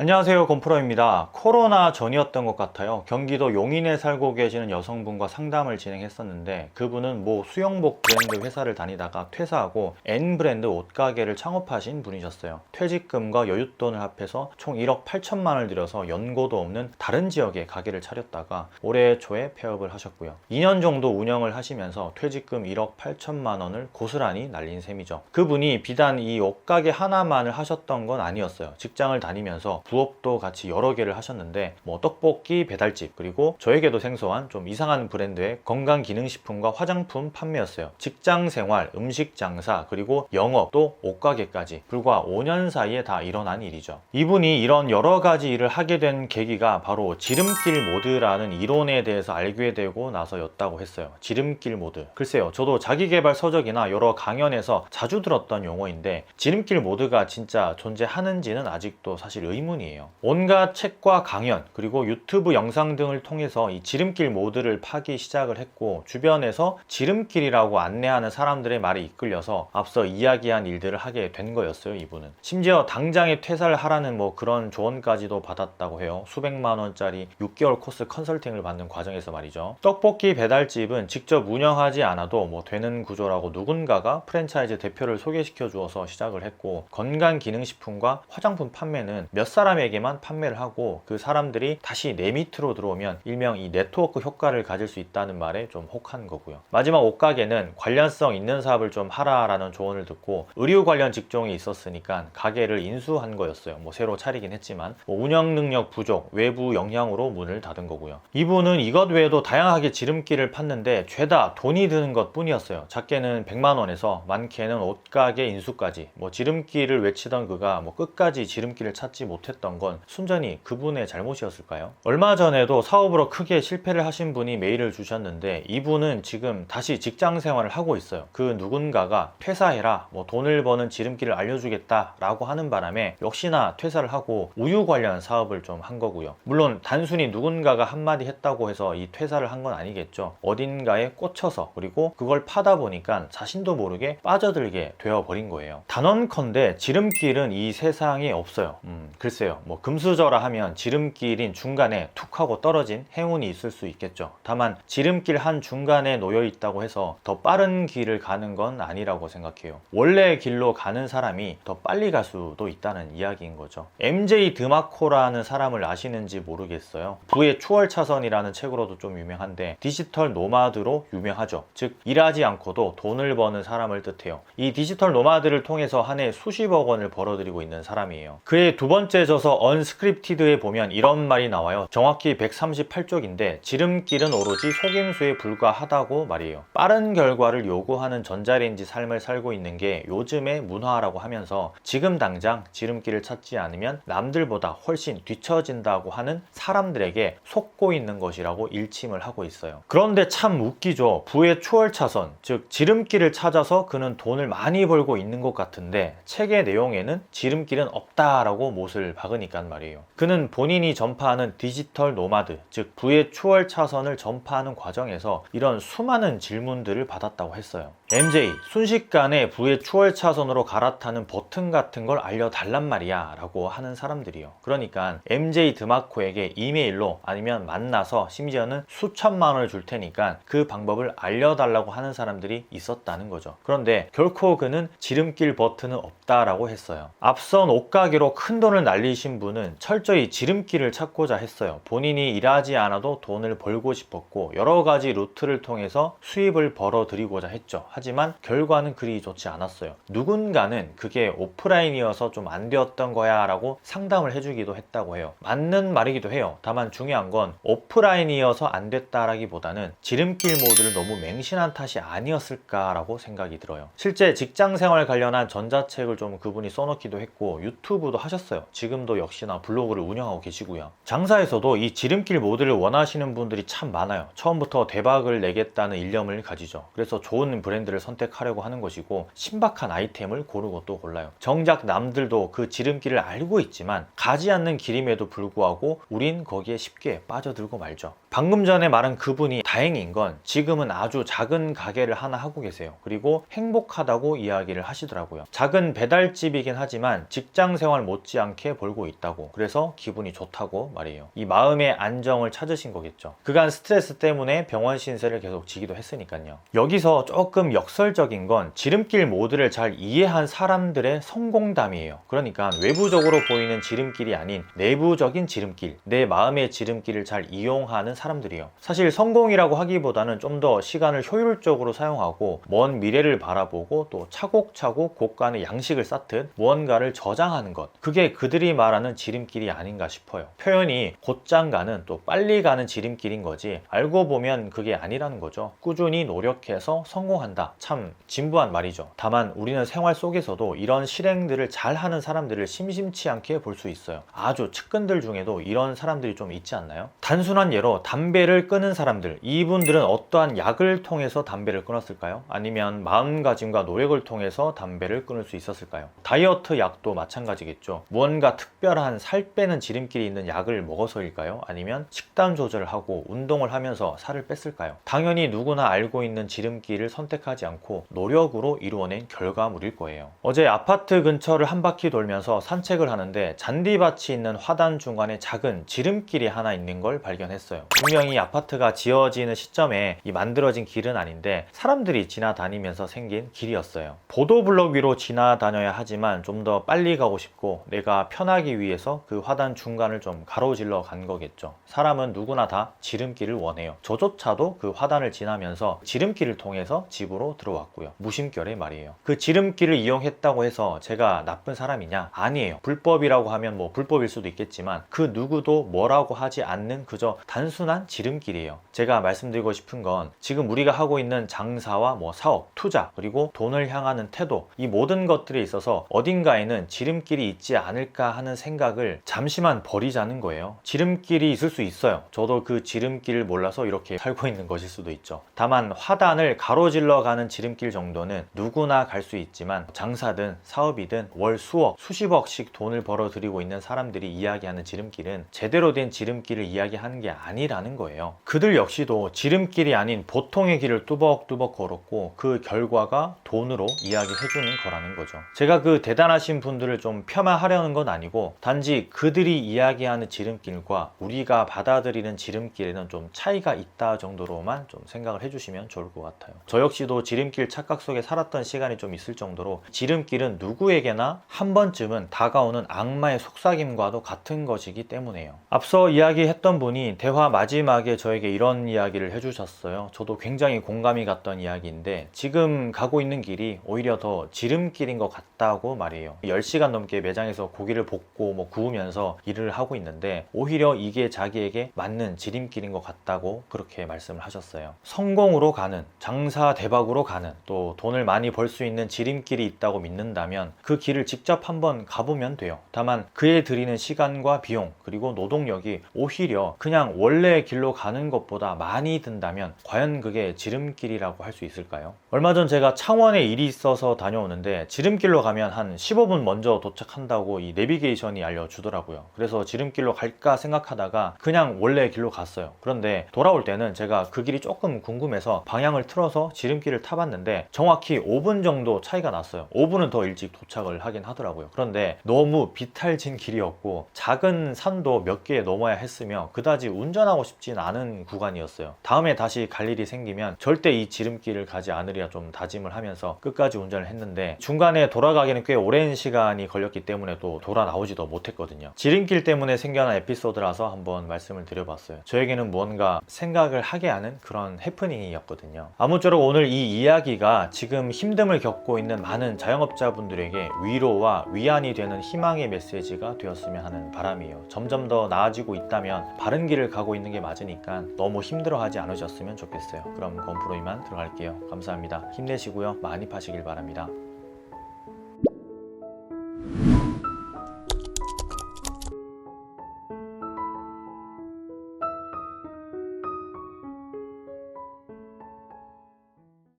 안녕하세요. 건프로입니다. 코로나 전이었던 것 같아요. 경기도 용인에 살고 계시는 여성분과 상담을 진행했었는데 그분은 모 수영복 브랜드 회사를 다니다가 퇴사하고 N 브랜드 옷가게를 창업하신 분이셨어요. 퇴직금과 여윳돈을 합해서 총 1억 8천만 원을 들여서 연고도 없는 다른 지역에 가게를 차렸다가 올해 초에 폐업을 하셨고요. 2년 정도 운영을 하시면서 퇴직금 1억 8천만 원을 고스란히 날린 셈이죠. 그분이 비단 이 옷가게 하나만을 하셨던 건 아니었어요. 직장을 다니면서 부업도 같이 여러 개를 하셨는데 뭐 떡볶이 배달집 그리고 저에게도 생소한 좀 이상한 브랜드의 건강 기능식품과 화장품 판매였어요. 직장 생활, 음식 장사 그리고 영업 또 옷가게까지 불과 5년 사이에 다 일어난 일이죠. 이분이 이런 여러 가지 일을 하게 된 계기가 바로 지름길 모드라는 이론에 대해서 알게 되고 나서였다고 했어요. 지름길 모드. 글쎄요, 저도 자기개발 서적이나 여러 강연에서 자주 들었던 용어인데 지름길 모드가 진짜 존재하는지는 아직도 사실 의문이 에요. 온갖 책과 강연 그리고 유튜브 영상 등을 통해서 이 지름길 모드를 파기 시작을 했고 주변에서 지름길이라고 안내하는 사람들의 말에 이끌려서 앞서 이야기한 일들을 하게 된 거였어요 이분은. 심지어 당장에 퇴사를 하라는 뭐 그런 조언까지도 받았다고 해요. 수백만 원짜리 6개월 코스 컨설팅을 받는 과정에서 말이죠. 떡볶이 배달집은 직접 운영하지 않아도 뭐 되는 구조라고 누군가가 프랜차이즈 대표를 소개시켜 주어서 시작을 했고 건강 기능식품과 화장품 판매는 몇 사람에게만 판매를 하고 그 사람들이 다시 내 밑으로 들어오면 일명 이 네트워크 효과를 가질 수 있다는 말에 좀 혹한 거고요. 마지막 옷가게는 관련성 있는 사업을 좀 하라라는 조언을 듣고 의류 관련 직종이 있었으니까 가게를 인수한 거였어요. 뭐 새로 차리긴 했지만 뭐 운영 능력 부족, 외부 영향으로 문을 닫은 거고요. 이분은 이것 외에도 다양하게 지름길을 팠는데 죄다 돈이 드는 것 뿐이었어요. 작게는 100만 원에서 많게는 옷가게 인수까지 뭐 지름길을 외치던 그가 뭐 끝까지 지름길을 찾지 못했 던 건 순전히 그분의 잘못이었을까요? 얼마 전에도 사업으로 크게 실패를 하신 분이 메일을 주셨는데 이분은 지금 다시 직장 생활을 하고 있어요. 그 누군가가 퇴사해라, 뭐 돈을 버는 지름길을 알려주겠다라고 하는 바람에 역시나 퇴사를 하고 우유 관련 사업을 좀 한 거고요. 물론 단순히 누군가가 한마디 했다고 해서 이 퇴사를 한 건 아니겠죠. 어딘가에 꽂혀서 그리고 그걸 파다 보니까 자신도 모르게 빠져들게 되어버린 거예요. 단언컨대 지름길은 이 세상에 없어요. 음, 글쎄 요. 뭐 금수저라 하면 지름길인 중간에 툭 하고 떨어진 행운이 있을 수 있겠죠. 다만 지름길 한 중간에 놓여 있다고 해서 더 빠른 길을 가는 건 아니라고 생각해요. 원래 길로 가는 사람이 더 빨리 갈 수도 있다는 이야기인 거죠. MJ 드마코라는 사람을 아시는지 모르겠어요. 부의 추월 차선이라는 책으로도 좀 유명한데 디지털 노마드로 유명하죠. 즉 일하지 않고도 돈을 버는 사람을 뜻해요. 이 디지털 노마드를 통해서 한 해 수십억 원을 벌어들이고 있는 사람이에요. 그의 두 번째 저서 언스크립티드에 보면 이런 말이 나와요. 정확히 138쪽인데 지름길은 오로지 속임수에 불과하다고 말이에요. 빠른 결과를 요구하는 전자레인지 삶을 살고 있는 게 요즘의 문화라고 하면서 지금 당장 지름길을 찾지 않으면 남들보다 훨씬 뒤처진다고 하는 사람들에게 속고 있는 것이라고 일침을 하고 있어요. 그런데 참 웃기죠. 부의 추월 차선, 즉 지름길을 찾아서 그는 돈을 많이 벌고 있는 것 같은데 책의 내용에는 지름길은 없다라고 못을 박으니까 말이에요. 그는 본인이 전파하는 디지털 노마드, 즉 부의 추월 차선을 전파하는 과정에서 이런 수많은 질문들을 받았다고 했어요. MJ, 순식간에 부의 추월 차선으로 갈아타는 버튼 같은 걸 알려달란 말이야 라고 하는 사람들이요. 그러니까 MJ 드마코에게 이메일로 아니면 만나서 심지어는 수천만 원을 줄 테니까 그 방법을 알려달라고 하는 사람들이 있었다는 거죠. 그런데 결코 그는 지름길 버튼은 없다라고 했어요. 앞선 옷가게로 큰 돈을 날리 신 분은 철저히 지름길을 찾고자 했어요. 본인이 일하지 않아도 돈을 벌고 싶었고 여러 가지 루트를 통해서 수입을 벌어들이고자 했죠. 하지만 결과는 그리 좋지 않았어요. 누군가는 그게 오프라인이어서 좀 안 되었던 거야 라고 상담을 해주기도 했다고 해요. 맞는 말이기도 해요. 다만 중요한 건 오프라인이어서 안 됐다라기보다는 지름길 모드를 너무 맹신한 탓이 아니었을까라고 생각이 들어요. 실제 직장 생활 관련한 전자책을 좀 그분이 써놓기도 했고 유튜브도 하셨어요. 지금도 역시나 블로그를 운영하고 계시고요. 장사에서도 이 지름길 모드를 원하시는 분들이 참 많아요. 처음부터 대박을 내겠다는 일념을 가지죠. 그래서 좋은 브랜드를 선택하려고 하는 것이고 신박한 아이템을 고르고 또 골라요. 정작 남들도 그 지름길을 알고 있지만 가지 않는 길임에도 불구하고 우린 거기에 쉽게 빠져들고 말죠. 방금 전에 말한 그분이 다행인 건 지금은 아주 작은 가게를 하나 하고 계세요. 그리고 행복하다고 이야기를 하시더라고요. 작은 배달집이긴 하지만 직장 생활 못지않게 벌고 있다고. 그래서 기분이 좋다고 말이에요. 이 마음의 안정을 찾으신 거겠죠. 그간 스트레스 때문에 병원 신세를 계속 지기도 했으니까요. 여기서 조금 역설적인 건 지름길 모드를 잘 이해한 사람들의 성공담이에요. 그러니까 외부적으로 보이는 지름길이 아닌 내부적인 지름길, 내 마음의 지름길을 잘 이용하는 사람 들이요. 사실 성공이라고 하기보다는 좀 더 시간을 효율적으로 사용하고 먼 미래를 바라보고 또 차곡차곡 곳간의 양식을 쌓듯 무언가를 저장하는 것. 그게 그들이 말하는 지름길이 아닌가 싶어요. 표현이 곧장 가는 또 빨리 가는 지름길인 거지 알고 보면 그게 아니라는 거죠. 꾸준히 노력해서 성공한다. 참 진부한 말이죠. 다만 우리는 생활 속에서도 이런 실행들을 잘 하는 사람들을 심심치 않게 볼 수 있어요. 아주 측근들 중에도 이런 사람들이 좀 있지 않나요? 단순한 예로 담배를 끊은 사람들, 이분들은 어떠한 약을 통해서 담배를 끊었을까요? 아니면 마음가짐과 노력을 통해서 담배를 끊을 수 있었을까요? 다이어트 약도 마찬가지겠죠. 무언가 특별한 살 빼는 지름길이 있는 약을 먹어서일까요? 아니면 식단 조절을 하고 운동을 하면서 살을 뺐을까요? 당연히 누구나 알고 있는 지름길을 선택하지 않고 노력으로 이루어낸 결과물일 거예요. 어제 아파트 근처를 한 바퀴 돌면서 산책을 하는데 잔디밭이 있는 화단 중간에 작은 지름길이 하나 있는 걸 발견했어요. 분명히 아파트가 지어지는 시점에 이 만들어진 길은 아닌데 사람들이 지나다니면서 생긴 길이었어요. 보도블록 위로 지나다녀야 하지만 좀 더 빨리 가고 싶고 내가 편하기 위해서 그 화단 중간을 좀 가로질러 간 거겠죠. 사람은 누구나 다 지름길을 원해요. 저조차도 그 화단을 지나면서 지름길을 통해서 집으로 들어왔고요. 무심결에 말이에요. 그 지름길을 이용했다고 해서 제가 나쁜 사람이냐? 아니에요. 불법이라고 하면 뭐 불법일 수도 있겠지만 그 누구도 뭐라고 하지 않는 그저 단순한 지름길이에요. 제가 말씀드리고 싶은 건 지금 우리가 하고 있는 장사와 뭐 사업, 투자, 그리고 돈을 향하는 태도, 이 모든 것들에 있어서 어딘가에는 지름길이 있지 않을까 하는 생각을 잠시만 버리자는 거예요. 지름길이 있을 수 있어요. 저도 그 지름길을 몰라서 이렇게 살고 있는 것일 수도 있죠. 다만 화단을 가로질러 가는 지름길 정도는 누구나 갈 수 있지만 장사든 사업이든 월 수억, 수십억씩 돈을 벌어들이고 있는 사람들이 이야기하는 지름길은 제대로 된 지름길을 이야기하는 게 아니라 는 거예요. 그들 역시도 지름길이 아닌 보통의 길을 뚜벅뚜벅 걸었고 그 결과가 돈으로 이야기해주는 거라는 거죠. 제가 그 대단하신 분들을 좀 폄하하려는 건 아니고 단지 그들이 이야기하는 지름길과 우리가 받아들이는 지름길에는 좀 차이가 있다 정도로만 좀 생각을 해주시면 좋을 것 같아요. 저 역시도 지름길 착각 속에 살았던 시간이 좀 있을 정도로 지름길은 누구에게나 한 번쯤은 다가오는 악마의 속삭임과도 같은 것이기 때문에요. 앞서 이야기했던 분이 대화 마지 막에 저에게 이런 이야기를 해주셨어요. 저도 굉장히 공감이 갔던 이야기인데 지금 가고 있는 길이 오히려 더 지름길인 것 같다고 말해요. 10시간 넘게 매장에서 고기를 볶고 뭐 구우면서 일을 하고 있는데 오히려 이게 자기에게 맞는 지름길인 것 같다고 그렇게 말씀을 하셨어요. 성공으로 가는, 장사 대박으로 가는, 또 돈을 많이 벌 수 있는 지름길이 있다고 믿는다면 그 길을 직접 한번 가보면 돼요. 다만 그에 들이는 시간과 비용, 그리고 노동력이 오히려 그냥 원래 의 길로 가는 것보다 많이 든다면 과연 그게 지름길이라고 할 수 있을까요? 얼마 전 제가 창원에 일이 있어서 다녀오는데 지름길로 가면 한 15분 먼저 도착한다고 이 내비게이션이 알려주더라고요. 그래서 지름길로 갈까 생각하다가 그냥 원래 길로 갔어요. 그런데 돌아올 때는 제가 그 길이 조금 궁금해서 방향을 틀어서 지름길을 타봤는데 정확히 5분 정도 차이가 났어요. 5분은 더 일찍 도착을 하긴 하더라고요. 그런데 너무 비탈진 길이었고 작은 산도 몇 개 넘어야 했으며 그다지 운전하고 싶진 않은 구간이었어요. 다음에 다시 갈 일이 생기면 절대 이 지름길을 가지 않으리라 좀 다짐을 하면서 끝까지 운전을 했는데 중간에 돌아가기는 꽤 오랜 시간이 걸렸기 때문에 또 돌아 나오지도 못했거든요. 지름길 때문에 생겨난 에피소드라서 한번 말씀을 드려봤어요. 저에게는 무언가 생각을 하게 하는 그런 해프닝이었거든요. 아무쪼록 오늘 이 이야기가 지금 힘듦을 겪고 있는 많은 자영업자분들에게 위로와 위안이 되는 희망의 메시지가 되었으면 하는 바람이에요. 점점 더 나아지고 있다면 바른 길을 가고 있는 게 맞으니까 너무 힘들어하지 않으셨으면 좋겠어요. 그럼 건프로 이만 들어갈게요. 감사합니다. 힘내시고요. 많이 파시길 바랍니다.